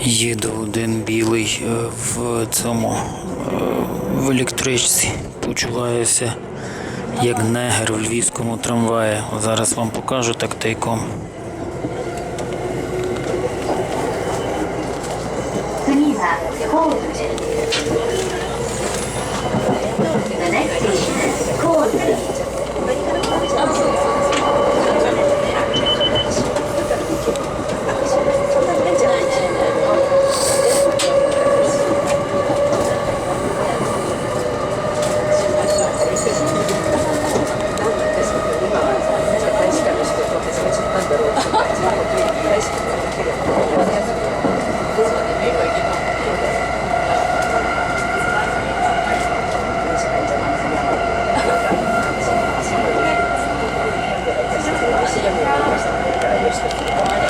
Їду один білий е, в цьому е, в електричці. Почуваюся як негер в львівському трамваї. Зараз вам покажу так тайком. 次よしと。